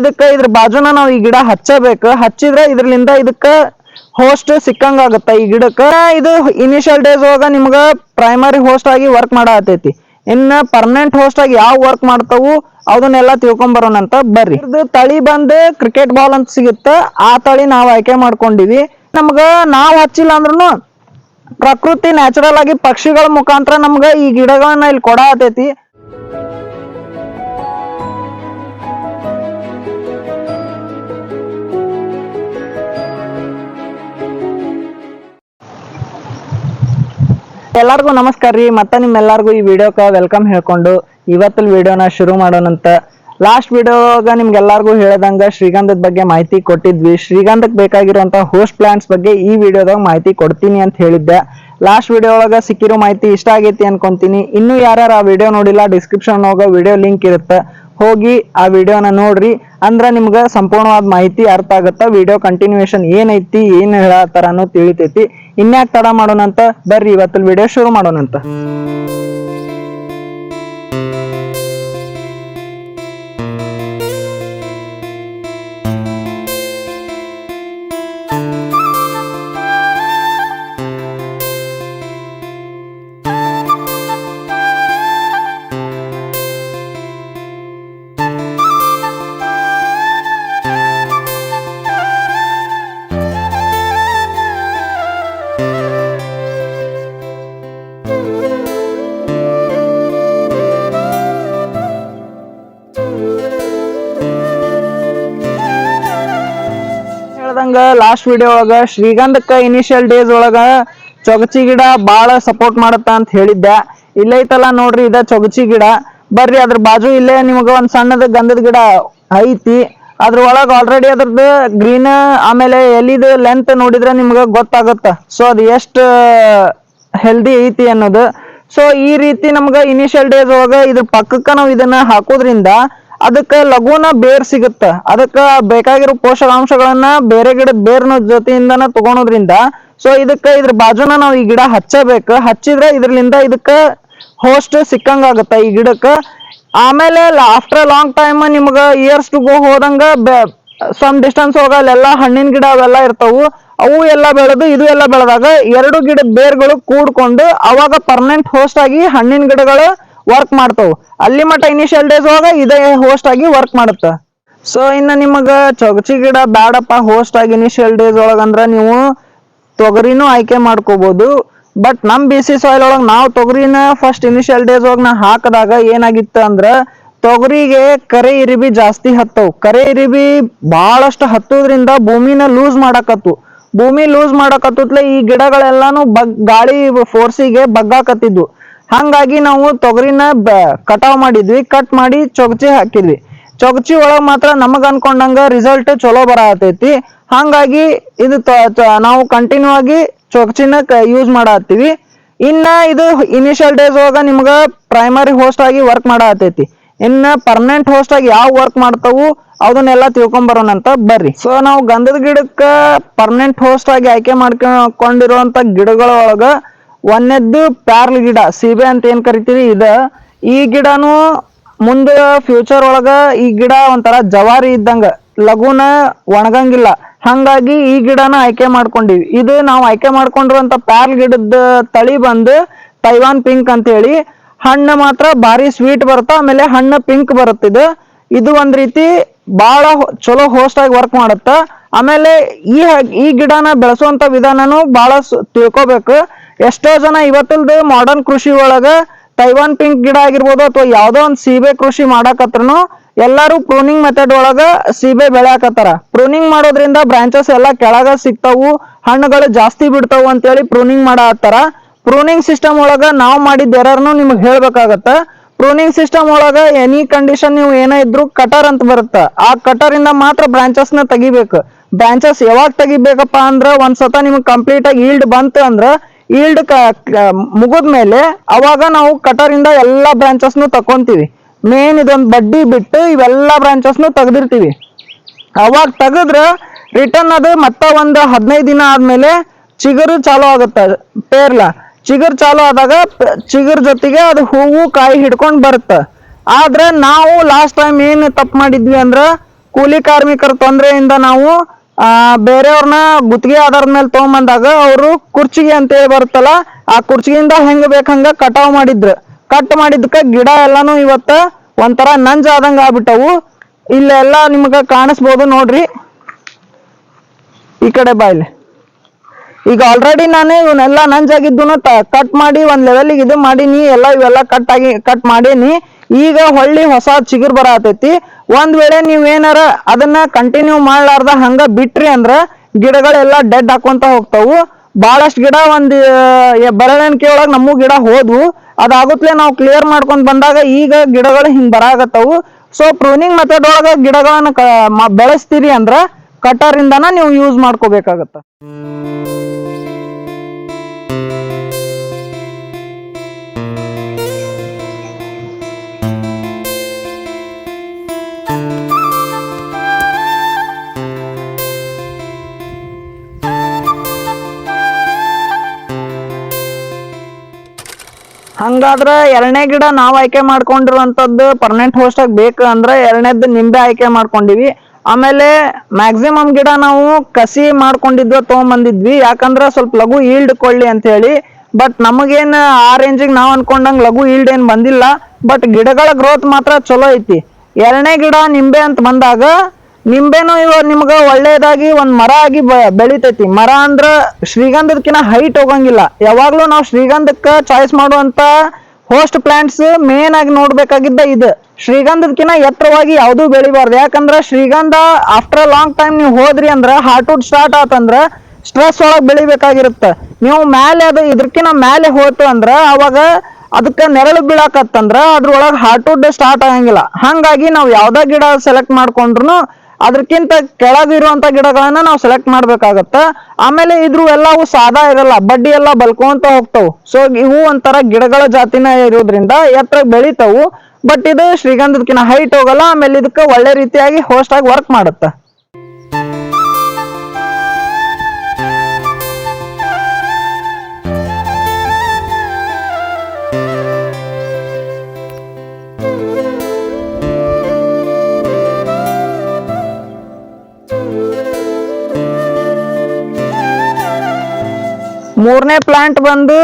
ಇದಕ್ಕ ಇದ್ರ ಬಾಜುನ ನಾವು ಈ ಗಿಡ ಹಚ್ಚಬೇಕು. ಹಚ್ಚಿದ್ರ ಇದ್ರಲಿಂದ ಇದಕ್ಕ ಹೋಸ್ಟ್ ಸಿಕ್ಕಂಗ ಆಗುತ್ತ ಈ ಗಿಡಕ್ಕ. ಇದು ಇನಿಷಿಯಲ್ ಡೇಸ್ ಒಳಗ ನಿಮ್ಗ ಪ್ರೈಮರಿ ಹೋಸ್ಟ್ ಆಗಿ ವರ್ಕ್ ಮಾಡತೈತಿ. ಇನ್ನ ಪರ್ಮನೆಂಟ್ ಹೋಸ್ಟ್ ಆಗಿ ಯಾವ ವರ್ಕ್ ಮಾಡ್ತಾವು ಅದನ್ನೆಲ್ಲ ತಿಳ್ಕೊಂಡ್ ಬರೋಣಂತ ಬರ್ರಿ. ಇದು ತಳಿ ಬಂದು ಕ್ರಿಕೆಟ್ ಬಾಲ್ ಅಂತ ಸಿಗುತ್ತ, ಆ ತಳಿ ನಾವ್ ಆಯ್ಕೆ ಮಾಡ್ಕೊಂಡಿವಿ. ನಮ್ಗ ನಾವ್ ಹಚ್ಚಿಲ್ಲ ಅಂದ್ರೂ ಪ್ರಕೃತಿ ನ್ಯಾಚುರಲ್ ಆಗಿ ಪಕ್ಷಿಗಳ ಮುಖಾಂತರ ನಮ್ಗ ಈ ಗಿಡಗಳನ್ನ ಇಲ್ಲಿ ಕೊಡ ಆತೈತಿ ಎಲ್ಲಾರ್ಗೂ ನಮಸ್ಕಾರ ರೀ. ಮತ್ತೆ ನಿಮ್ಮೆಲ್ಲರಿಗೂ ಈ ವಿಡಿಯೋಕ ವೆಲ್ಕಮ್ ಹೇಳ್ಕೊಂಡು ಇವತ್ತಿನ ವಿಡಿಯೋನ ಶುರು ಮಾಡೋಣಂತ ಲಾಸ್ಟ್ ವಿಡಿಯೋಗ ನಿಮ್ಗೆಲ್ಲರಿಗೂ ಹೇಳ್ದಂಗ ಶ್ರೀಗಂಧದ ಬಗ್ಗೆ ಮಾಹಿತಿ ಕೊಟ್ಟಿದ್ವಿ. ಶ್ರೀಗಂಧಕ್ಕೆ ಬೇಕಾಗಿರುವಂಥ ಹೋಸ್ಟ್ ಪ್ಲಾಂಟ್ಸ್ ಬಗ್ಗೆ ಈ ವಿಡಿಯೋದಾಗ ಮಾಹಿತಿ ಕೊಡ್ತೀನಿ ಅಂತ ಹೇಳಿದ್ದೆ. ಲಾಸ್ಟ್ ವಿಡಿಯೋ ಒಳಗೆ ಸಿಕ್ಕಿರೋ ಮಾಹಿತಿ ಇಷ್ಟ ಆಗೈತಿ ಅನ್ಕೊಂತೀನಿ. ಇನ್ನೂ ಯಾರು ಆ ವಿಡಿಯೋ ನೋಡಿಲ್ಲ ಡಿಸ್ಕ್ರಿಪ್ಷನ್ ಹೋಗೋ ವಿಡಿಯೋ ಲಿಂಕ್ ಇರುತ್ತೆ. ಹೋಗಿ ಆ ವಿಡಿಯೋನ ನೋಡ್ರಿ. ಅಂದ್ರ ನಿಮ್ಗೆ ಸಂಪೂರ್ಣವಾದ ಮಾಹಿತಿ ಅರ್ಥ ಆಗತ್ತ. ವಿಡಿಯೋ ಕಂಟಿನ್ಯೂಯೇಷನ್ ಏನೈತಿ, ಏನ್ ಹೇಳತ್ತಾರ ಅನ್ನೋ ತಿಳಿತೈತಿ. ಇನ್ಯಾಕ್ ತಡ ಮಾಡೋಣಂತ? ಬರ್ರಿ ಇವತ್ತಿನ ವಿಡಿಯೋ ಶುರು ಮಾಡೋಣಂತ. ಹೇಳ್ದಂಗ ಲಾಸ್ಟ್ ವಿಡಿಯೋ ಒಳಗ ಶ್ರೀಗಂಧಕ್ಕ ಇನಿಷಿಯಲ್ ಡೇಸ್ ಒಳಗ ಚೊಗಚಿ ಗಿಡ ಬಾಳ ಸಪೋರ್ಟ್ ಮಾಡತ್ತ ಅಂತ ಹೇಳಿದ್ದೆ. ಇಲ್ಲೈತಲ್ಲ ನೋಡ್ರಿ ಇದ ಚೊಗಚಿ ಗಿಡ. ಬರ್ರಿ ಅದ್ರ ಬಾಜು ಇಲ್ಲೇ ನಿಮಗ ಒಂದ್ ಸಣ್ಣದ ಗಂಧದ ಗಿಡ ಐತಿ. ಅದ್ರ ಒಳಗ ಆಲ್ರೆಡಿ ಅದ್ರದ್ದು ಗ್ರೀನ್ ಆಮೇಲೆ ಎಲಿದ ಲೆಂತ್ ನೋಡಿದ್ರೆ ನಿಮ್ಗ ಗೊತ್ತಾಗತ್ತ. ಸೊ ಅದು ಎಷ್ಟ್ ಹೆಲ್ದಿ ಐತಿ ಅನ್ನೋದು. ಸೊ ಈ ರೀತಿ ನಮ್ಗ ಇನಿಷಿಯಲ್ ಡೇಸ್ ಒಳಗ ಇದ್ರ ಪಕ್ಕಕ್ಕ ನಾವು ಇದನ್ನ ಹಾಕೋದ್ರಿಂದ ಅದಕ್ಕ ಲಘುನ ಬೇರ್ ಸಿಗುತ್ತ. ಅದಕ್ಕ ಬೇಕಾಗಿರೋ ಪೋಷಕಾಂಶಗಳನ್ನ ಬೇರೆ ಗಿಡದ ಬೇರ್ನ ಜೊತೆಯಿಂದನ ತಗೊಳೋದ್ರಿಂದ ಸೊ ಇದಕ್ಕ ಇದ್ರ ಬಾಜುನ ನಾವು ಈ ಗಿಡ ಹಚ್ಚಬೇಕು. ಹಚ್ಚಿದ್ರೆ ಇದ್ರಲಿಂದ ಇದಕ್ಕ ಹೋಸ್ಟ್ ಸಿಕ್ಕಂಗ ಆಗುತ್ತ ಈ ಗಿಡಕ್ಕ. ಆಮೇಲೆ ಆಫ್ಟರ್ ಲಾಂಗ್ ಟೈಮ್ ನಿಮ್ಗ ಇಯರ್ಸ್ ಟು ಗೋ ಹೋದಂಗ ಸಮ್ ಡಿಸ್ಟೆನ್ಸ್ ಹೋಗ ಅಲ್ಲೆಲ್ಲ ಹಣ್ಣಿನ ಗಿಡ ಅವೆಲ್ಲ ಇರ್ತಾವು. ಅವು ಎಲ್ಲ ಬೆಳೆದು, ಇದು ಎಲ್ಲ ಬೆಳೆದಾಗ ಎರಡು ಗಿಡದ ಬೇರ್ಗಳು ಕೂಡ್ಕೊಂಡು ಅವಾಗ ಪರ್ಮನೆಂಟ್ ಹೋಸ್ಟ್ ಆಗಿ ಹಣ್ಣಿನ ಗಿಡಗಳು ವರ್ಕ್ ಮಾಡ್ತಾವು. ಅಲ್ಲಿ ಮಟ್ಟ ಇನಿಷಿಯಲ್ ಡೇಸ್ ಒಳಗ ಇದೇ ಹೋಸ್ಟ್ ಆಗಿ ವರ್ಕ್ ಮಾಡುತ್ತ. ಸೊ ಇನ್ನು ನಿಮಗೆ ಚೊಗಚಿ ಗಿಡ ಬ್ಯಾಡಪ್ಪ ಹೋಸ್ಟ್ ಆಗಿ ಇನಿಷಿಯಲ್ ಡೇಸ್ ಒಳಗಂದ್ರ ನೀವು ತೊಗರಿನೂ ಆಯ್ಕೆ ಮಾಡ್ಕೋಬಹುದು ಬಟ್ ನಮ್ ಬಿ ಸಿ ಸಾಯಿಲ್ ಒಳಗೆ ನಾವು ತೊಗರಿನ ಫಸ್ಟ್ ಇನಿಷಿಯಲ್ ಡೇಸ್ ಒಳಗೆ ನಾ ಹಾಕದಾಗ ಏನಾಗಿತ್ತು ಅಂದ್ರೆ ತೊಗರಿಗೆ ಕರೆ ಇರಿಬಿ ಜಾಸ್ತಿ ಹತ್ತವು. ಕರೆ ಇರಿಬಿ ಬಹಳಷ್ಟು ಹತ್ತೋದ್ರಿಂದ ಭೂಮಿನ ಲೂಸ್ ಮಾಡಕತ್ತು. ಭೂಮಿ ಲೂಸ್ ಮಾಡಕತ್ತುತ್ಲೆ ಈ ಗಿಡಗಳೆಲ್ಲಾನು ಬಗ್ ಗಾಳಿ ಫೋರ್ಸಿಗೆ ಬಗ್ಗಾಕತ್ತಿದ್ವು. ಹಂಗಾಗಿ ನಾವು ತೊಗರಿನ ಕಟಾವ್ ಮಾಡಿದ್ವಿ ಕಟ್ ಮಾಡಿ ಚೊಗಚಿ ಹಾಕಿದ್ವಿ. ಚೊಗಚಿ ಒಳಗ ಮಾತ್ರ ನಮಗ್ ಅನ್ಕೊಂಡಂಗ ರಿಸಲ್ಟ್ ಚಲೋ ಬರತೈತಿ. ಹಂಗಾಗಿ ಇದು ನಾವು ಕಂಟಿನ್ಯೂ ಆಗಿ ಚೊಗಚಿನ ಯೂಸ್ ಮಾಡತ್ತೀವಿ. ಇನ್ನ ಇದು ಇನಿಷಿಯಲ್ ಡೇಸ್ ಒಳಗ ನಿಮ್ಗ ಪ್ರೈಮರಿ ಹೋಸ್ಟ್ ಆಗಿ ವರ್ಕ್ ಮಾಡತೈತಿ. ಇನ್ನ ಪರ್ಮನೆಂಟ್ ಹೋಸ್ಟ್ ಆಗಿ ಯಾವ ವರ್ಕ್ ಮಾಡ್ತಾವು ಅದನ್ನೆಲ್ಲ ತಿಳ್ಕೊಂಬರೋಣ ಬರೋಣಂತ ಬರ್ರಿ. ಸೊ ನಾವು ಗಂಧದ ಗಿಡಕ್ಕ ಪರ್ಮನೆಂಟ್ ಹೋಸ್ಟ್ ಆಗಿ ಆಯ್ಕೆ ಮಾಡ್ಕೊಂಡಿರುವಂತ ಗಿಡಗಳ ಒಳಗ ಒಂದನೇದ್ದು ಪ್ಯಾರ್ಲ್ ಗಿಡ, ಸೀಬೆ ಅಂತ ಏನು ಕರಿತೀವಿ? ಇದು ಈ ಗಿಡನು ಮುಂದೆ ಫ್ಯೂಚರ್ ಒಳಗ ಈ ಗಿಡ ಒಂಥರ ಜವಾರಿ ಇದ್ದಂಗ, ಲಘುನ ಒಣಗಂಗಿಲ್ಲ. ಹಂಗಾಗಿ ಈ ಗಿಡನ ಆಯ್ಕೆ ಮಾಡ್ಕೊಂಡಿವಿ. ಇದು ನಾವು ಆಯ್ಕೆ ಮಾಡ್ಕೊಂಡಿರುವಂತ ಪ್ಯಾರ್ಲ್ ಗಿಡದ ತಳಿ ಬಂದು ತೈವಾನ್ ಪಿಂಕ್ ಅಂತ ಹೇಳಿ, ಹಣ್ಣು ಮಾತ್ರ ಭಾರಿ ಸ್ವೀಟ್ ಬರುತ್ತೆ, ಆಮೇಲೆ ಹಣ್ಣು ಪಿಂಕ್ ಬರುತ್ತೆ ಇದು. ಒಂದು ರೀತಿ ಭಾಳ ಚಲೋ ಹೋಸ್ಟ್ ಆಗಿ ವರ್ಕ್ ಮಾಡುತ್ತೆ, ಆಮೇಲೆ ಈ ಈ ಗಿಡನ ಬೆಳೆಸುವಂತ ವಿಧಾನನೂ ಭಾಳ ತಿಳ್ಕೊಬೇಕು. ಎಷ್ಟೋ ಜನ ಇವತ್ತಲ್ದು ಮಾಡರ್ನ್ ಕೃಷಿ ಒಳಗ ತೈವಾನ್ ಪಿಂಕ್ ಗಿಡ ಆಗಿರ್ಬೋದು ಅಥವಾ ಯಾವ್ದೋ ಒಂದ್ ಸೀಬೆ ಕೃಷಿ ಮಾಡಾಕತ್ರನು ಎಲ್ಲಾರು ಪ್ರೂನಿಂಗ್ ಮೆಥಡ್ ಒಳಗ ಸೀಬೆ ಬೆಳೆಯಾಕತ್ತಾರ. ಪ್ರೂನಿಂಗ್ ಮಾಡೋದ್ರಿಂದ ಬ್ರಾಂಚಸ್ ಎಲ್ಲಾ ಕೆಳಗ ಸಿಗ್ತಾವು, ಹಣ್ಣುಗಳು ಜಾಸ್ತಿ ಬಿಡ್ತಾವು ಅಂತೇಳಿ ಪ್ರೂನಿಂಗ್ ಮಾಡಾತ್ತಾರ ಪ್ರೂನಿಂಗ್ ಸಿಸ್ಟಮ್ ಒಳಗ ನಾವು ಮಾಡಿದ ಎರರ್ನು ನಿಮ್ಗೆ ಹೇಳ್ಬೇಕಾಗತ್ತ. ಪ್ರೂನಿಂಗ್ ಸಿಸ್ಟಮ್ ಒಳಗ ಎನಿ ಕಂಡೀಷನ್ ನೀವು ಏನೇ ಇದ್ರು ಕಟರ್ ಅಂತ ಬರುತ್ತ. ಆ ಕಟರ್ ಇಂದ ಮಾತ್ರ ಬ್ರಾಂಚಸ್ನ ತೆಗಿಬೇಕು. ಬ್ರಾಂಚಸ್ ಯಾವಾಗ ತೆಗಿಬೇಕಪ್ಪ ಅಂದ್ರ ಒಂದ್ ಸತ ನಿಮ್ಗೆ ಕಂಪ್ಲೀಟ್ ಆಗಿ ಈಲ್ಡ್ ಬಂತು ಅಂದ್ರ ಈಲ್ಡ್ ಮುಗಿದ ಮೇಲೆ ಅವಾಗ ನಾವು ಕಟರ್ ಎಲ್ಲ ಎಲ್ಲಾ ಬ್ರಾಂಚಸ್ ನು ತಕೊಂತೀವಿ ಮೇನ್ ಇದೊಂದು ಬಡ್ಡಿ ಬಿಟ್ಟು ಇವೆಲ್ಲ ಬ್ರಾಂಚಸ್ನು ತೆಗೆದಿರ್ತೀವಿ. ಅವಾಗ ತೆಗೆದ್ರೆ ರಿಟರ್ನ್ ಅದು ಮತ್ತೆ ಒಂದು ಹದಿನೈದು ದಿನ ಆದ್ಮೇಲೆ ಚಿಗುರು ಚಾಲೂ ಆಗುತ್ತೆ ಪೇರ್ಲ. ಚಿಗುರು ಚಾಲೂ ಆದಾಗ ಚಿಗುರ್ ಜೊತೆಗೆ ಅದು ಹೂವು ಕಾಯಿ ಹಿಡ್ಕೊಂಡು ಬರುತ್ತೆ. ಆದ್ರೆ ನಾವು ಲಾಸ್ಟ್ ಟೈಮ್ ಏನು ತಪ್ಪು ಮಾಡಿದ್ವಿ ಅಂದ್ರೆ ಕೂಲಿ ಕಾರ್ಮಿಕರ ತೊಂದರೆಯಿಂದ ನಾವು ಆ, ಬೇರೆಯವ್ರನ್ನ ಗುತ್ತಿಗೆ ಆಧಾರದ ಮೇಲೆ ತಗೊಂಬಂದಾಗ ಅವರು ಕುರ್ಚಿಗೆ ಅಂತೇಳಿ ಬರುತ್ತಲ್ಲ, ಆ ಕುರ್ಚಿಗಿಂದ ಹೆಂಗ್ ಬೇಕಂಗ ಕಟಾವ್ ಮಾಡಿದ್ರು. ಕಟ್ ಮಾಡಿದ್ಕ ಗಿಡ ಎಲ್ಲಾನು ಇವತ್ತ ಒಂಥರ ನಂಜ ಆದಂಗ ಆಗ್ಬಿಟ್ಟವು. ಇಲ್ಲೆಲ್ಲ ನಿಮ್ಗ ಕಾಣಿಸ್ಬೋದು ನೋಡ್ರಿ. ಈ ಕಡೆ ಬಾಯ್ಲಿ ಈಗ ಆಲ್ರೆಡಿ ನಾನು ಇವನ್ನೆಲ್ಲ ನಂಜಾಗಿದ್ದು ಕಟ್ ಮಾಡಿ ಒಂದ್ ಲೆವೆಲ್ಗೆ ಇದು ಮಾಡೀನಿ ಎಲ್ಲ ಇವೆಲ್ಲ ಕಟ್ ಆಗಿ ಕಟ್ ಮಾಡೀನಿ. ಈಗ ಹೊಳ್ಳಿ ಹೊಸ ಚಿಗುರ್ ಬರತೈತಿ. ಒಂದ್ ವೇಳೆ ನೀವ್ ಏನಾರ ಅದನ್ನ ಕಂಟಿನ್ಯೂ ಮಾಡ್ಲಾರ್ದ ಹಂಗ ಬಿಟ್ರಿ ಅಂದ್ರ ಗಿಡಗಳೆಲ್ಲ ಡೆಡ್ ಹಾಕೊಂತ ಹೋಗ್ತಾವು. ಬಹಳಷ್ಟು ಗಿಡ ಒಂದ್ ಬೆರಳಿಕೆ ಒಳಗ್ ನಮ್ಮೂ ಗಿಡ ಹೋದ್ವು. ಅದಾಗುತ್ತಲೇ ನಾವು ಕ್ಲಿಯರ್ ಮಾಡ್ಕೊಂಡ್ ಬಂದಾಗ ಈಗ ಗಿಡಗಳು ಹಿಂಗ್ ಬರಾಗತ್ತವು ಸೊ ಪ್ರೂನಿಂಗ್ ಮೆಥಡ್ ಒಳಗ ಗಿಡಗಳನ್ನ ಬೆಳೆಸ್ತೀರಿ ಅಂದ್ರ ಕಟರ್ ಇಂದನ ನೀವು ಯೂಸ್ ಮಾಡ್ಕೋಬೇಕಾಗತ್ತ. ಹಂಗಾದ್ರ ಎರಡನೇ ಗಿಡ ನಾವ್ ಆಯ್ಕೆ ಮಾಡ್ಕೊಂಡಿರುವಂತದ್ದು ಪರ್ಮನೆಂಟ್ ಹೋಸ್ಟ್ ಆಗಿ ಬೇಕು ಅಂದ್ರೆ ಎರಡನೇದ್ದು ನಿಂಬೆ ಆಯ್ಕೆ ಮಾಡ್ಕೊಂಡಿವಿ. ಆಮೇಲೆ ಮ್ಯಾಕ್ಸಿಮಮ್ ಗಿಡ ನಾವು ಕಸಿ ಮಾಡ್ಕೊಂಡಿದ್ವ ತಗೊಂಬಂದಿದ್ವಿ. ಯಾಕಂದ್ರ ಸ್ವಲ್ಪ ಲಘು ಈಲ್ಡ್ ಕೊಳ್ಳಿ ಅಂತ ಹೇಳಿ. ಬಟ್ ನಮಗೇನ್ ಆ ರೇಂಜಿಗೆ ನಾವ್ ಅನ್ಕೊಂಡಂಗ್ ಲಘು ಈಲ್ಡ್ ಏನ್ ಬಂದಿಲ್ಲ. ಬಟ್ ಗಿಡಗಳ ಗ್ರೋತ್ ಮಾತ್ರ ಚಲೋ ಐತಿ. ಎರಡನೇ ಗಿಡ ನಿಂಬೆ ಅಂತ ಬಂದಾಗ ನಿಂಬೆನು ಇವ ನಿಮ್ಗ ಒಳ್ಳೇದಾಗಿ ಒಂದ್ ಮರ ಆಗಿ ಬೆಳಿತೈತಿ. ಮರ ಅಂದ್ರ ಶ್ರೀಗಂಧದಕಿನ ಹೈಟ್ ಹೋಗಂಗಿಲ್ಲ. ಯಾವಾಗ್ಲೂ ನಾವು ಶ್ರೀಗಂಧಕ್ಕ ಚಾಯ್ಸ್ ಮಾಡುವಂತ ಹೋಸ್ಟ್ ಪ್ಲಾಂಟ್ಸ್ ಮೇನ್ ಆಗಿ ನೋಡ್ಬೇಕಾಗಿದ್ದ ಇದು. ಶ್ರೀಗಂಧದಕಿನ ಎತ್ತರವಾಗಿ ಯಾವ್ದು ಬೆಳಿಬಾರ್ದು. ಯಾಕಂದ್ರ ಶ್ರೀಗಂಧ ಆಫ್ಟರ್ ಲಾಂಗ್ ಟೈಮ್ ನೀವು ಹೋದ್ರಿ ಅಂದ್ರ ಹಾರ್ಟ್ವುಡ್ ಸ್ಟಾರ್ಟ್ ಆತಂದ್ರ ಸ್ಟ್ರೆಸ್ ಒಳಗೆ ಬೆಳಿಬೇಕಾಗಿರುತ್ತೆ. ನೀವು ಮ್ಯಾಲೆ ಅದು ಇದ್ರಕಿನ ಮ್ಯಾಲೆ ಹೋಯ್ತು ಅಂದ್ರ ಅವಾಗ ಅದಕ್ಕೆ ನೆರಳು ಬೀಳಾಕತ್ತಂದ್ರ ಅದ್ರೊಳಗೆ ಹಾರ್ಟ್ವುಡ್ ಸ್ಟಾರ್ಟ್ ಆಗಂಗಿಲ್ಲ. ಹಂಗಾಗಿ ನಾವು ಯಾವುದೇ ಗಿಡ ಸೆಲೆಕ್ಟ್ ಮಾಡ್ಕೊಂಡ್ರು ಅದಕ್ಕಿಂತ ಕೆಳಗಿರುವಂತ ಗಿಡಗಳನ್ನ ನಾವು ಸೆಲೆಕ್ಟ್ ಮಾಡ್ಬೇಕಾಗತ್ತ. ಆಮೇಲೆ ಇದ್ರು ಎಲ್ಲವೂ ಸಾದಾ ಇರಲ್ಲ, ಬಡ್ಡಿ ಎಲ್ಲ ಬಲ್ಕೊಂತ ಹೋಗ್ತಾವು. ಸೊ ಇವು ಒಂಥರ ಗಿಡಗಳ ಜಾತಿನ ಇರೋದ್ರಿಂದ ಎತ್ತರ ಬೆಳಿತಾವು. ಬಟ್ ಇದು ಶ್ರೀಗಂಧದಕ್ಕಿನ್ನ ಹೈಟ್ ಹೋಗಲ್ಲ, ಆಮೇಲೆ ಇದಕ್ಕೆ ಒಳ್ಳೆ ರೀತಿಯಾಗಿ ಹೋಸ್ಟ್ ಆಗಿ ವರ್ಕ್ ಮಾಡುತ್ತೆ. ಮೂರನೇ ಪ್ಲಾಂಟ್ ಬಂದು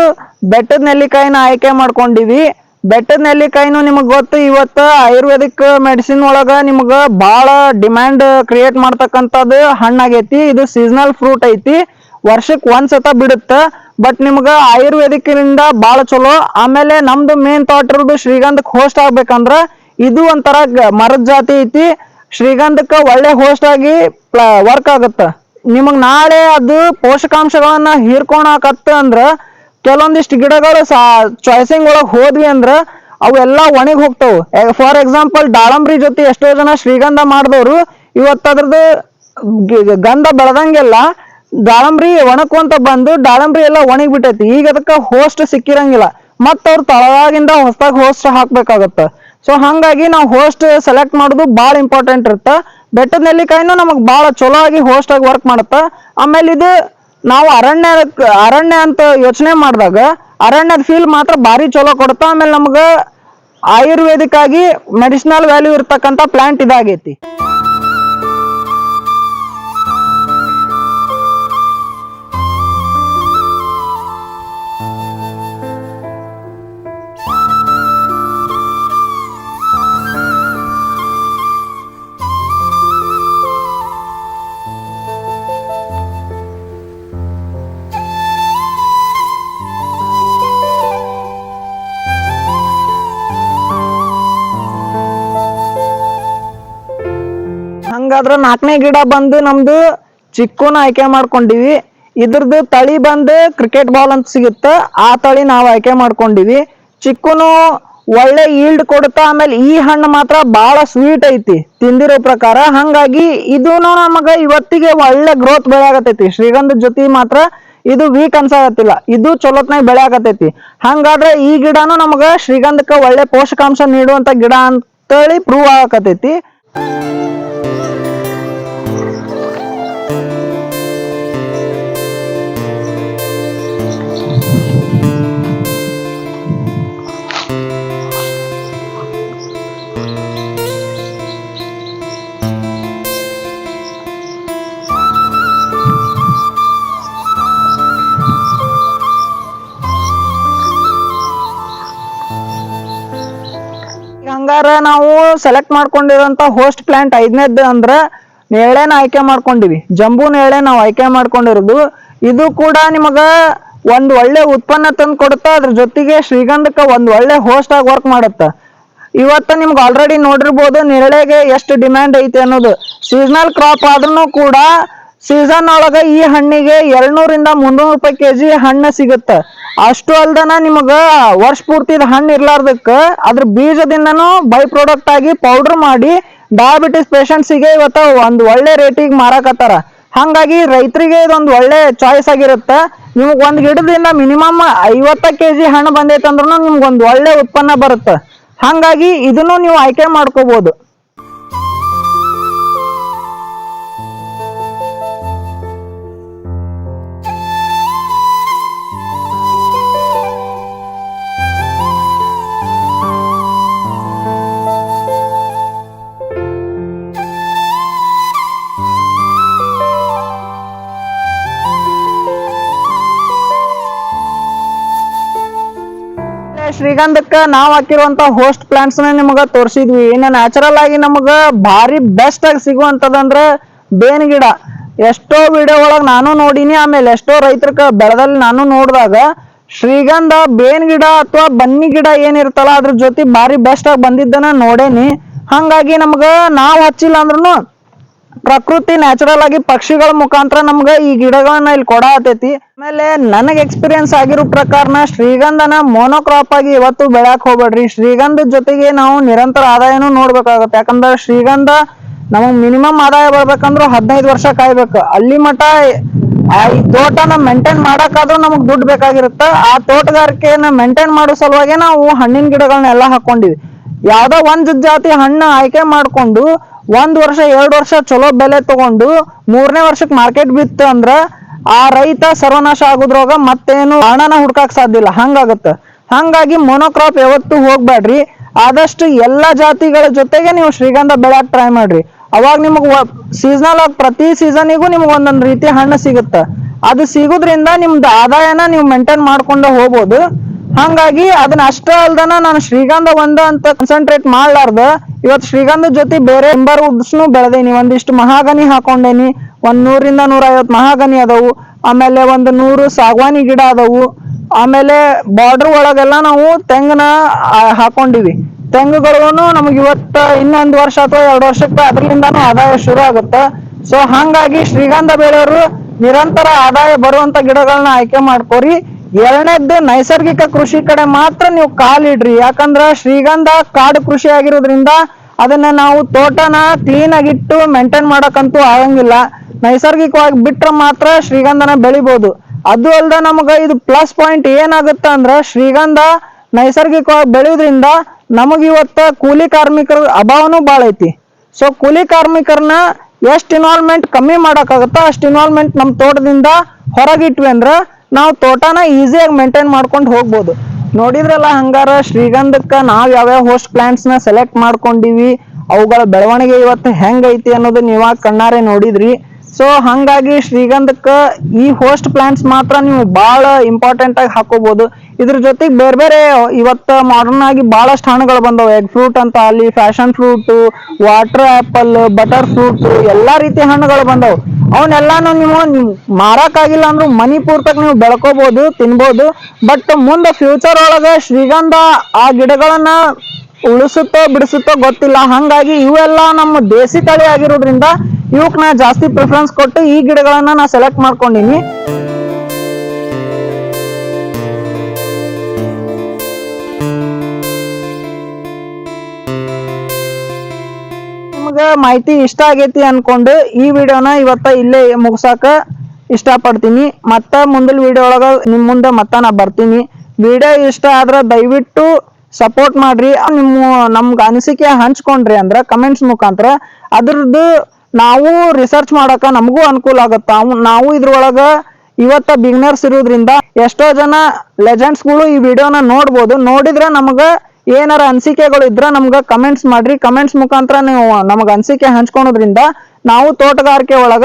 ಬೆಟ್ಟದ ನೆಲ್ಲಿಕಾಯಿನ ಆಯ್ಕೆ ಮಾಡ್ಕೊಂಡಿವಿ. ಬೆಟ್ಟದ ನೆಲ್ಲಿಕಾಯಿನೂ ನಿಮಗೆ ಗೊತ್ತು, ಇವತ್ತು ಆಯುರ್ವೇದಿಕ್ ಮೆಡಿಸಿನ್ ಒಳಗೆ ನಿಮ್ಗೆ ಭಾಳ ಡಿಮ್ಯಾಂಡ್ ಕ್ರಿಯೇಟ್ ಮಾಡ್ತಕ್ಕಂಥದ್ದು ಹಣ್ಣಾಗೈತಿ. ಇದು ಸೀಸನಲ್ ಫ್ರೂಟ್ ಐತಿ. ವರ್ಷಕ್ಕೆ ಒಂದ್ಸತ ಬಿಡುತ್ತ. ಬಟ್ ನಿಮ್ಗೆ ಆಯುರ್ವೇದಿಕ್ರಿಂದ ಭಾಳ ಚಲೋ. ಆಮೇಲೆ ನಮ್ದು ಮೇನ್ ಥಾಟ್ ಇರೋದು ಶ್ರೀಗಂಧಕ್ಕೆ ಹೋಸ್ಟ್ ಆಗ್ಬೇಕಂದ್ರ ಇದು ಒಂಥರ ಮರದ ಜಾತಿ ಐತಿ. ಶ್ರೀಗಂಧಕ್ಕೆ ಒಳ್ಳೆ ಹೋಸ್ಟ್ ಆಗಿ ವರ್ಕ್ ಆಗುತ್ತ. ನಿಮಗ್ ನಾಳೆ ಅದು ಪೋಷಕಾಂಶಗಳನ್ನ ಹೀರ್ಕೊಳಕತ್ತ ಅಂದ್ರ ಕೆಲವೊಂದಿಷ್ಟು ಗಿಡಗಳು ಸಾ ಚಾಯ್ಸಿಂಗ್ ಒಳಗ್ ಹೋದ್ವಿ ಅಂದ್ರ ಅವೆಲ್ಲ ಒಣಗಿ ಹೋಗ್ತಾವು. ಫಾರ್ ಎಕ್ಸಾಂಪಲ್ ದಾಳಂಬ್ರಿ ಜೊತೆ ಎಷ್ಟೋ ಜನ ಶ್ರೀಗಂಧ ಮಾಡಿದವರು, ಇವತ್ತು ಅದ್ರದ್ದು ಗಂಧ ಬೆಳೆದಂಗೆಲ್ಲ ದಾಳಂಬ್ರಿ ಒಣಕೊಂತ ಬಂದು ದಾಳಂಬ್ರಿ ಎಲ್ಲ ಒಣಗಿ ಬಿಟ್ಟೈತಿ ಈಗ ಅದಕ್ಕೆ ಹೋಸ್ಟ್ ಸಿಕ್ಕಿರಂಗಿಲ್ಲ. ಮತ್ತ ಅವ್ರು ತಳವಾಗಿಂದ ಹೊಸದಾಗಿ ಹೋಸ್ಟ್ ಹಾಕ್ಬೇಕಾಗತ್ತ. ಸೊ ಹಂಗಾಗಿ ನಾವು ಹೋಸ್ಟ್ ಸೆಲೆಕ್ಟ್ ಮಾಡೋದು ಭಾಳ ಇಂಪಾರ್ಟೆಂಟ್ ಇರುತ್ತೆ. ಬೆಟ್ಟದ ನೆಲ್ಲಿಕಾಯಿನೂ ನಮಗೆ ಭಾಳ ಚಲೋ ಆಗಿ ಹೋಸ್ಟ್ ಆಗಿ ವರ್ಕ್ ಮಾಡುತ್ತೆ. ಆಮೇಲೆ ಇದು ನಾವು ಅರಣ್ಯ ಅರಣ್ಯ ಅಂತ ಯೋಚನೆ ಮಾಡಿದಾಗ ಅರಣ್ಯದ ಫೀಲ್ ಮಾತ್ರ ಭಾರಿ ಚಲೋ ಕೊಡುತ್ತೆ. ಆಮೇಲೆ ನಮ್ಗೆ ಆಯುರ್ವೇದಿಕ್ ಆಗಿ ಮೆಡಿಸಿನಲ್ ವ್ಯಾಲ್ಯೂ ಇರ್ತಕ್ಕಂಥ ಪ್ಲಾಂಟ್ ಇದಾಗೈತಿ. ಹಂಗಾದ್ರ ನಾಲ್ಕನೇ ಗಿಡ ಬಂದು ನಮ್ದು ಚಿಕ್ಕನ ಆಯ್ಕೆ ಮಾಡ್ಕೊಂಡಿವಿ. ಇದ್ರದ್ದು ತಳಿ ಬಂದು ಕ್ರಿಕೆಟ್ ಬಾಲ್ ಅಂತ ಸಿಗುತ್ತೆ. ಆ ತಳಿ ನಾವು ಆಯ್ಕೆ ಮಾಡ್ಕೊಂಡಿವಿ. ಚಿಕ್ಕುನು ಒಳ್ಳೆ ಈಲ್ಡ್ ಕೊಡುತ್ತಾ, ಆಮೇಲೆ ಈ ಹಣ್ಣು ಮಾತ್ರ ಬಹಳ ಸ್ವೀಟ್ ಐತಿ ತಿಂದಿರೋ ಪ್ರಕಾರ. ಹಂಗಾಗಿ ಇದೂನು ನಮಗ ಇವತ್ತಿಗೆ ಒಳ್ಳೆ ಗ್ರೋತ್ ಬೆಳೆಯಾಗತೈತಿ ಶ್ರೀಗಂಧ ಜೊತೆ ಮಾತ್ರ ಇದು ವೀಕ್ ಅನ್ಸಾಗತ್ತಿಲ್ಲ ಇದು ಚಲೋತ್ನಾಗ ಬೆಳೆಯಾಗತೈತಿ ಹಂಗಾದ್ರೆ ಈ ಗಿಡನು ನಮಗ ಶ್ರೀಗಂಧಕ್ಕೆ ಒಳ್ಳೆ ಪೋಷಕಾಂಶ ನೀಡುವಂತ ಗಿಡ ಅಂತೇಳಿ ಪ್ರೂವ್ ಆಗಕತೈತಿ ನಾವು ಸೆಲೆಕ್ಟ್ ಮಾಡ್ಕೊಂಡಿರೋಂಥ ಹೋಸ್ಟ್ ಪ್ಲಾಂಟ್ ಐದನೇದ್ದು ಅಂದ್ರೆ ನೇಳೆನ ಆಯ್ಕೆ ಮಾಡ್ಕೊಂಡಿವಿ. ಜಂಬೂ ನೇಳೆ ನಾವು ಆಯ್ಕೆ ಮಾಡ್ಕೊಂಡಿರೋದು. ಇದು ಕೂಡ ನಿಮಗ ಒಂದು ಒಳ್ಳೆ ಉತ್ಪನ್ನ ತಂದು ಕೊಡುತ್ತಾ, ಅದ್ರ ಜೊತೆಗೆ ಶ್ರೀಗಂಧಕ್ಕೆ ಒಂದು ಒಳ್ಳೆ ಹೋಸ್ಟ್ ಆಗಿ ವರ್ಕ್ ಮಾಡುತ್ತೆ. ಇವತ್ತು ನಿಮ್ಗೆ ಆಲ್ರೆಡಿ ನೋಡಿರ್ಬೋದು ನೇರಳೆಗೆ ಎಷ್ಟು ಡಿಮ್ಯಾಂಡ್ ಐತೆ ಅನ್ನೋದು. ಸೀಸನಲ್ ಕ್ರಾಪ್ ಆದ್ರೂ ಕೂಡ ಸೀಸನ್ ಒಳಗ ಈ ಹಣ್ಣಿಗೆ ಎರಡ್ನೂರಿಂದ ಮುನ್ನೂರು ರೂಪಾಯಿ ಕೆಜಿ ಹಣ್ಣು ಸಿಗುತ್ತೆ. ಅಷ್ಟು ಅಲ್ದನ ನಿಮಗ ವರ್ಷ ಪೂರ್ತಿ ಹಣ್ಣು ಇರ್ಲಾರ್ದಕ್ಕ ಅದ್ರ ಬೀಜದಿಂದನು ಬೈ ಪ್ರಾಡಕ್ಟ್ ಆಗಿ ಪೌಡರ್ ಮಾಡಿ ಡಯಾಬಿಟಿಸ್ ಪೇಷಂಟ್ಸಿಗೆ ಇವತ್ತ ಒಂದು ಒಳ್ಳೆ ರೇಟಿಗೆ ಮಾರಾಕತ್ತಾರ. ಹಂಗಾಗಿ ರೈತರಿಗೆ ಇದೊಂದು ಒಳ್ಳೆ ಚಾಯ್ಸ್ ಆಗಿರುತ್ತೆ. ನಿಮ್ಗೆ ಒಂದು ಗಿಡದಿಂದ ಮಿನಿಮಮ್ ಐವತ್ತ ಕೆಜಿ ಹಣ್ಣು ಬಂದೈತೆ ಅಂದ್ರೂ ನಿಮ್ಗೆ ಒಂದು ಒಳ್ಳೆ ಉತ್ಪನ್ನ ಬರುತ್ತೆ. ಹಂಗಾಗಿ ಇದನ್ನು ನೀವು ಆಯ್ಕೆ ಮಾಡ್ಕೋಬಹುದು ಶ್ರೀಗಂಧಕ್ಕ ನಾವು ಹಾಕಿರುವಂತ ಹೋಸ್ಟ್ ಪ್ಲಾಂಟ್ಸ್ ನಿಮಗ ತೋರಿಸಿದ್ವಿ. ಇನ್ನ ನ್ಯಾಚುರಲ್ ಆಗಿ ನಮಗ ಭಾರಿ ಬೆಸ್ಟ್ ಆಗಿ ಸಿಗುವಂತದಂದ್ರ ಬೇನ್ ಗಿಡ. ಎಷ್ಟೋ ವಿಡಿಯೋ ಒಳಗ್ ನಾನು ನೋಡಿನಿ, ಆಮೇಲೆ ಎಷ್ಟೋ ರೈತರ ಬೆಳೆದಲ್ಲಿ ನಾನು ನೋಡಿದಾಗ ಶ್ರೀಗಂಧ ಬೇನ್ ಗಿಡ ಅಥವಾ ಬನ್ನಿ ಗಿಡ ಏನಿರ್ತಲ್ಲ ಅದ್ರ ಜೊತೆ ಭಾರಿ ಬೆಸ್ಟ್ ಆಗಿ ಬಂದಿದ್ದನ್ನ ನೋಡೇನಿ. ಹಂಗಾಗಿ ನಮಗ ನಾವು ಹಚ್ಚಿಲ್ಲ ಅಂದ್ರೂ ಪ್ರಕೃತಿ ನ್ಯಾಚುರಲ್ ಆಗಿ ಪಕ್ಷಿಗಳ ಮುಖಾಂತರ ನಮ್ಗ ಈ ಗಿಡಗಳನ್ನ ಇಲ್ಲಿ ಕೊಡ ಆತೈತಿ ಆಮೇಲೆ ನನಗೆ ಎಕ್ಸ್ಪೀರಿಯನ್ಸ್ ಆಗಿರೋ ಪ್ರಕಾರನ ಶ್ರೀಗಂಧನ ಮೋನೋಕ್ರಾಪ್ ಆಗಿ ಇವತ್ತು ಬೆಳಕ್ ಹೋಗ್ಬೇಡ್ರಿ. ಶ್ರೀಗಂಧದ ಜೊತೆಗೆ ನಾವು ನಿರಂತರ ಆದಾಯನೂ ನೋಡ್ಬೇಕಾಗತ್ತೆ. ಯಾಕಂದ್ರೆ ಶ್ರೀಗಂಧ ನಮಗ್ ಮಿನಿಮಮ್ ಆದಾಯ ಬರ್ಬೇಕಂದ್ರೆ ಹದಿನೈದು ವರ್ಷ ಕಾಯ್ಬೇಕು. ಅಲ್ಲಿ ಆ ಈ ತೋಟನ ಮೇಂಟೈನ್ ಮಾಡಕ್ಕಾದ್ರೂ ನಮಗ್ ದುಡ್ಡು ಬೇಕಾಗಿರುತ್ತೆ. ಆ ತೋಟಗಾರಿಕೆಯನ್ನ ಮೇಂಟೈನ್ ಮಾಡೋ ಸಲುವಾಗಿ ನಾವು ಹಣ್ಣಿನ ಗಿಡಗಳನ್ನೆಲ್ಲ ಹಾಕೊಂಡಿವಿ. ಯಾವ್ದೋ ಒಂದ್ ಜಾತಿ ಹಣ್ಣು ಆಯ್ಕೆ ಮಾಡ್ಕೊಂಡು ಒಂದ್ ವರ್ಷ, ಎರಡು ವರ್ಷ ಚಲೋ ಬೆಲೆ ತಗೊಂಡು ಮೂರನೇ ವರ್ಷಕ್ಕೆ ಮಾರ್ಕೆಟ್ ಬಿತ್ತು ಅಂದ್ರ ಆ ರೈತ ಸರ್ವನಾಶ ಆಗುದ್ರೊಳಗ ಮತ್ತೇನು ಹಣನ ಹುಡ್ಕಾಕ್ ಸಾಧ್ಯ ಇಲ್ಲ. ಹಂಗಾಗತ್ತ. ಹಂಗಾಗಿ ಮೊನೋಕ್ರಾಪ್ ಯಾವತ್ತೂ ಹೋಗ್ಬೇಡ್ರಿ ಆದಷ್ಟು ಎಲ್ಲಾ ಜಾತಿಗಳ ಜೊತೆಗೆ ನೀವು ಶ್ರೀಗಂಧ ಬೆಳೆಯಕ್ ಟ್ರೈ ಮಾಡ್ರಿ. ಅವಾಗ ನಿಮಗ್ ಸೀಸನಲ್ ಆಗಿ ಪ್ರತಿ ಸೀಸನಿಗೂ ನಿಮ್ಗೆ ಒಂದೊಂದ್ ರೀತಿ ಹಣ್ಣು ಸಿಗುತ್ತೆ. ಅದು ಸಿಗೋದ್ರಿಂದ ನಿಮ್ದು ಆದಾಯನ ನೀವು ಮೇಂಟೈನ್ ಮಾಡ್ಕೊಂಡು ಹೋಗ್ಬೋದು. ಹಂಗಾಗಿ ಅದನ್ನ ಅಷ್ಟೇ ಅಲ್ದನ ನಾನು ಶ್ರೀಗಂಧ ಒಂದ ಅಂತ ಕಾನ್ಸಂಟ್ರೇಟ್ ಮಾಡ್ಲಾರ್ದ ಇವತ್ತು ಶ್ರೀಗಂಧ ಜೊತೆ ಬೇರೆ ಎಂಬರ್ ಉಡ್ಸ್ನು ಬೆಳೆದೇನಿ. ಒಂದಿಷ್ಟು ಮಹಾಗನಿ ಹಾಕೊಂಡೇನಿ. ಒಂದ್ ನೂರಿಂದ ನೂರ ಐವತ್ ಮಹಾಗನಿ ಅದಾವು. ಆಮೇಲೆ ಒಂದು ನೂರು ಸಾಗವಾನಿ ಗಿಡ ಅದಾವು. ಆಮೇಲೆ ಬಾರ್ಡರ್ ಒಳಗೆಲ್ಲ ನಾವು ತೆಂಗನ ಹಾಕೊಂಡಿವಿ. ತೆಂಗುಗಳು ನಮ್ಗೆ ಇವತ್ತ ಇನ್ನೊಂದು ವರ್ಷ ಅಥವಾ ಎರಡು ವರ್ಷಕ್ಕೆ ಅದರಿಂದಾನು ಆದಾಯ ಶುರು ಆಗುತ್ತೆ. ಸೊ ಹಂಗಾಗಿ ಶ್ರೀಗಂಧ ಬೆಳೆಯವರು ನಿರಂತರ ಆದಾಯ ಬರುವಂತ ಗಿಡಗಳನ್ನ ಆಯ್ಕೆ ಮಾಡ್ಕೋರಿ. ಎರಡನೇದ್ದು, ನೈಸರ್ಗಿಕ ಕೃಷಿ ಕಡೆ ಮಾತ್ರ ನೀವು ಕಾಲಿಡ್ರಿ ಯಾಕಂದ್ರ ಶ್ರೀಗಂಧ ಕಾಡು ಕೃಷಿ ಆಗಿರೋದ್ರಿಂದ ಅದನ್ನ ನಾವು ತೋಟನ ಕ್ಲೀನ್ ಆಗಿಟ್ಟು ಮೇಂಟೈನ್ ಮಾಡಕ್ಕಂತೂ ಆಗಂಗಿಲ್ಲ. ನೈಸರ್ಗಿಕವಾಗಿ ಬಿಟ್ರೆ ಮಾತ್ರ ಶ್ರೀಗಂಧನ ಬೆಳಿಬೋದು. ಅದು ಅಲ್ಲದೆ ನಮಗ ಇದು ಪ್ಲಸ್ ಪಾಯಿಂಟ್ ಏನಾಗುತ್ತೆ ಅಂದ್ರ ಶ್ರೀಗಂಧ ನೈಸರ್ಗಿಕವಾಗಿ ಬೆಳೆಯೋದ್ರಿಂದ ನಮಗೆ ಇವತ್ತ ಕೂಲಿ ಕಾರ್ಮಿಕರ ಅಭಾವನೂ ಭಾಳ ಐತಿ. ಸೊ ಕೂಲಿ ಕಾರ್ಮಿಕರನ್ನ ಎಷ್ಟು ಇನ್ವಾಲ್ವ್ಮೆಂಟ್ ಕಮ್ಮಿ ಮಾಡೋಕ್ಕಾಗುತ್ತೋ ಅಷ್ಟು ಇನ್ವಾಲ್ವ್ಮೆಂಟ್ ನಮ್ಮ ತೋಟದಿಂದ ಹೊರಗಿಟ್ವಿ ಅಂದ್ರೆ ನಾವು ತೋಟನ ಈಸಿಯಾಗಿ ಮೇಂಟೈನ್ ಮಾಡ್ಕೊಂಡು ಹೋಗ್ಬೋದು. ನೋಡಿದ್ರಲ್ಲ ಹಂಗಾರ ಶ್ರೀಗಂಧಕ್ಕೆ ನಾವು ಯಾವ್ಯಾವ ಹೋಸ್ಟ್ ಪ್ಲಾಂಟ್ಸ್ನ ಸೆಲೆಕ್ಟ್ ಮಾಡ್ಕೊಂಡಿವಿ, ಅವುಗಳ ಬೆಳವಣಿಗೆ ಇವತ್ತು ಹೆಂಗೈತಿ ಅನ್ನೋದು ನೀವಾಗ ಕಣ್ಣಾರೆ ನೋಡಿದ್ರಿ. ಸೊ ಹಂಗಾಗಿ ಶ್ರೀಗಂಧಕ್ಕೆ ಈ ಹೋಸ್ಟ್ ಪ್ಲಾಂಟ್ಸ್ ಮಾತ್ರ ನೀವು ಭಾಳ ಇಂಪಾರ್ಟೆಂಟ್ ಆಗಿ ಹಾಕೋಬಹುದು ಇದ್ರ ಜೊತೆಗೆ ಬೇರೆ ಬೇರೆ ಇವತ್ತು ಮಾಡರ್ನ್ ಆಗಿ ಭಾಳಷ್ಟು ಹಣ್ಣುಗಳು ಬಂದವು. ಎಗ್ ಫ್ರೂಟ್ ಅಂತ ಅಲ್ಲಿ passion fruit water apple butter fruit ಎಲ್ಲಾ ರೀತಿ ಹಣ್ಣುಗಳು ಬಂದವು. ಅವನ್ನೆಲ್ಲಾನು ನೀವು ನೀವು ಮಾರಕ್ಕಾಗಿಲ್ಲ ಅಂದ್ರೂ ಮನಿ ಪೂರ್ತಕ್ ನೀವು ಬೆಳ್ಕೋಬಹುದು ತಿನ್ಬೋದು. ಬಟ್ ಮುಂದೆ ಫ್ಯೂಚರ್ ಒಳಗೆ ಶ್ರೀಗಂಧ ಆ ಗಿಡಗಳನ್ನ ಉಳಿಸುತ್ತೋ ಬಿಡಿಸುತ್ತೋ ಗೊತ್ತಿಲ್ಲ. ಹಂಗಾಗಿ ಇವೆಲ್ಲ ನಮ್ಮ ದೇಸಿ ತಳಿ ಆಗಿರೋದ್ರಿಂದ ಇವಕ್ ನಾ ಜಾಸ್ತಿ ಪ್ರಿಫರೆನ್ಸ್ ಕೊಟ್ಟು ಈ ಗಿಡಗಳನ್ನ ನಾ ಸೆಲೆಕ್ಟ್ ಮಾಡ್ಕೊಂಡಿನಿ. ನಿಮ್ಗೆ ಮಾಹಿತಿ ಇಷ್ಟ ಆಗೈತಿ ಅನ್ಕೊಂಡು ಈ ವಿಡಿಯೋನ ಇವತ್ತ ಇಲ್ಲೇ ಮುಗ್ಸಾಕ ಇಷ್ಟಪಡ್ತೀನಿ. ಮತ್ತ ಮುಂದಿನ ವಿಡಿಯೋ ಒಳಗ ನಿಮ್ ಮುಂದೆ ಮತ್ತ ನಾ ಬರ್ತೀನಿ. ವಿಡಿಯೋ ಇಷ್ಟ ಆದ್ರೆ ದಯವಿಟ್ಟು ಸಪೋರ್ಟ್ ಮಾಡ್ರಿ. ನಿಮ್ಮ ನಮ್ಗೆ ಅನಿಸಿಕೆ ಹಂಚ್ಕೊಂಡ್ರಿ ಅಂದ್ರೆ ಕಮೆಂಟ್ಸ್ ಮುಖಾಂತರ ಅದ್ರದ್ದು ನಾವು ರಿಸರ್ಚ್ ಮಾಡಕ ನಮಗೂ ಅನುಕೂಲ ಆಗುತ್ತೆ. ನಾವು ಇದ್ರೊಳಗ ಇವತ್ತ ಬಿಗ್ನರ್ಸ್ ಇರೋದ್ರಿಂದ ಎಷ್ಟೋ ಜನ ಲೆಜೆಂಡ್ಸ್ಗಳು ಈ ವಿಡಿಯೋನ ನೋಡ್ಬೋದು. ನೋಡಿದ್ರೆ ನಮಗೆ ಏನಾರ ಅನಿಸಿಕೆಗಳು ಇದ್ರೆ ನಮ್ಗೆ ಕಮೆಂಟ್ಸ್ ಮಾಡ್ರಿ. ಕಮೆಂಟ್ಸ್ ಮುಖಾಂತರ ನೀವು ನಮಗೆ ಅನಿಸಿಕೆ ಹಂಚ್ಕೊಳೋದ್ರಿಂದ ನಾವು ತೋಟಗಾರಿಕೆ ಒಳಗ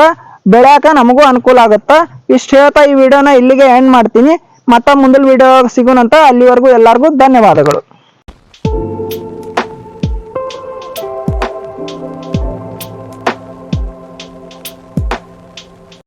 ಬೆಳ್ಯಾಕ ನಮಗೂ ಅನುಕೂಲ ಆಗುತ್ತೆ. ಇಷ್ಟು ಹೇಳ್ತಾ ಈ ವಿಡಿಯೋನ ಇಲ್ಲಿಗೆ ಎಂಡ್ ಮಾಡ್ತೀನಿ. ಮತ್ತ ಮುಂದಿನ ವಿಡಿಯೋ ಸಿಗೋಣಂತ ಅಲ್ಲಿವರೆಗೂ ಎಲ್ಲರಿಗೂ ಧನ್ಯವಾದಗಳು.